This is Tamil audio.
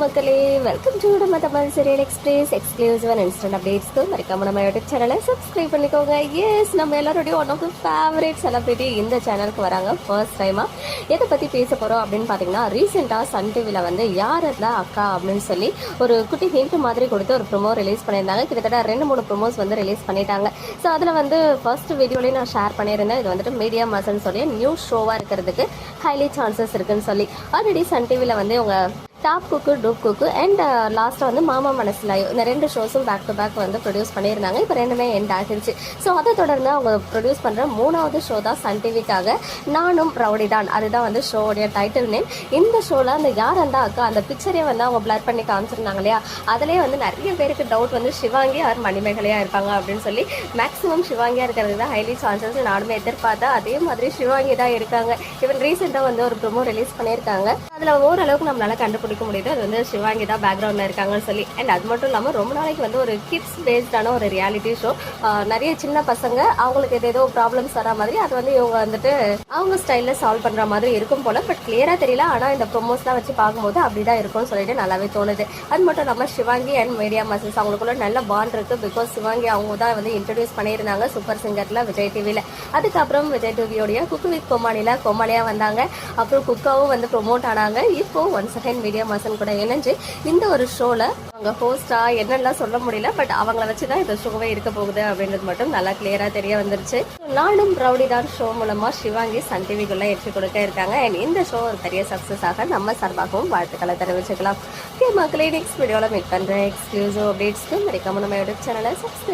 மக்களே வெல்கம் டு நம்ம Tamil serial express exclusive and instant அப்டேட்ஸ்க்கு மறக்காம நம்ம யூடியூப் சேனலை சப்ஸ்கிரைப் பண்ணிக்கோங்க. எஸ் நம்ம எல்லாருடைய one of favourite favourite celebrity இந்த சேனலுக்கு வராங்க ஃபர்ஸ்ட் டைமாக எதை பற்றி பேச போகிறோம் அப்படின்னு பார்த்தீங்கன்னா ரீசெண்டாக சன் டிவியில் வந்து யார் இருந்தா அக்கா அப்படின்னு சொல்லி ஒரு குட்டி ஹிண்ட் மாதிரி கொடுத்து ஒரு ப்ரொமோ ரிலீஸ் பண்ணியிருந்தாங்க. கிட்டத்தட்ட ரெண்டு மூணு ப்ரொமோஸ் வந்து ரிலீஸ் பண்ணிட்டாங்க. ஸோ அதில் வந்து ஃபர்ஸ்ட் வீடியோலேயே நான் ஷேர் பண்ணியிருந்தேன். இது வந்துட்டு மீடியா மாசன்னு சொல்லி நியூ ஷோவாக இருக்கிறதுக்கு ஹைலி சான்சஸ் இருக்குன்னு சொல்லி. ஆல்ரெடி சன் டிவியில் வந்து உங்க top cook dupe cook and லாஸ்ட்டாக வந்து மாமா மனசில் இந்த ரெண்டு ஷோஸும் பேக் டு பேக் வந்து ப்ரொடியூஸ் பண்ணியிருந்தாங்க. இப்போ ரெண்டுமே எண்ட் ஆகிருச்சு. ஸோ அதை தொடர்ந்து அவங்க ப்ரொடியூஸ் பண்ணுற மூணாவது ஷோ தான் சன் டிவிக்காக நானும் ரவுடி தான் அதுதான் வந்து ஷோடைய டைட்டில் நேம் இந்த ஷோவில் அந்த யார் அந்த அக்கா அந்த பிக்சரே வந்து அவங்க பிளர் பண்ணி காமிச்சிருந்தாங்க இல்லையா? அதுலேயே வந்து நிறைய பேருக்கு டவுட் வந்து சிவாங்கி ஆர் மணிமேகலையாக இருப்பாங்க அப்படின்னு சொல்லி மேக்ஸிமம் சிவாங்கியாக இருக்கிறது தான் ஹைலி சான்சஸ் நானுமே எதிர்பார்த்தா அதே மாதிரி சிவாங்கி தான் இருக்காங்க. இவன் ரீசெண்டாக வந்து ஒரு ப்ரொமோ ரிலீஸ் பண்ணியிருக்காங்க. அதில் ஓரளவுக்கு நம்மளால கண்டுபிடிக்க முடியுது. அது வந்து சிவாங்கி தான் பேக்ரவுண்டில் இருக்காங்கன்னு சொல்லி. அண்ட் அது மட்டும் இல்லாமல் ரொம்ப நாளைக்கு வந்து ஒரு கிட்ஸ் பேஸ்டான ஒரு ரியாலிட்டி ஷோ நிறைய சின்ன பசங்க அவங்களுக்கு எது ஏதோ ப்ராப்ளம்ஸ் வர மாதிரி அது வந்து இவங்க வந்துட்டு அவங்க ஸ்டைலில் சால்வ் பண்ணுற மாதிரி இருக்கும் போல. பட் கிளியராக தெரியல. ஆனால் இந்த ப்ரொமோஸ்லாம் வச்சு பார்க்கும்போது அப்படி தான் இருக்கும்னு சொல்லிட்டு நல்லாவே தோணுது. அது மட்டும் இல்லாமல் சிவாங்கி அண்ட் மீடியா மாசஸ் அவங்களுக்குள்ள நல்ல பாண்ட் இருக்குது பிகாஸ் சிவாங்கி அவங்க தான் வந்து இன்ட்ரடியூஸ் பண்ணியிருந்தாங்க சூப்பர் சிங்கரில் விஜய் டிவியில் அதுக்கப்புறம் விஜய் டிவியோடைய குக்கு வித் கொமானியில் கோமாளியாக வந்தாங்க. அப்புறம் குக்காவும் வந்து ப்ரொமோட் ஆனாங்க. இப்போ ஒன் செகண்ட் மீடியா மாசன் கூட இணைஞ்சு இந்த ஒரு ஷோவில் அவங்க ஹோஸ்டா என்னெல்லாம் சொல்ல முடியல பட் அவங்கள வச்சு தான் இந்த ஷோவே இருக்க போகுது அப்படின்றது மட்டும் நல்லா கிளியராக தெரிய வந்துருச்சு. நானும் ரவுடி தான் ஷோ மூலமாக சிவாங்கி சன் டிவிக்குள்ளே ஏற்றி கொடுக்க இருக்காங்க. அண்ட் இந்த ஷோ ஒரு பெரிய சக்ஸஸ் ஆக நம்ம சார்பாகவும் வாழ்த்துக்களை தெரிவிச்சுக்கலாம். ஓகே மக்களே நெக்ஸ்ட் வீடியோவில் மீட் பண்ணுறேன் எக்ஸ்க்ளூசிவ் அப்டேட்ஸ்க்கு மறைக்காம நம்ம யூடியூப் சேனலை சப்ஸ்கிரைப்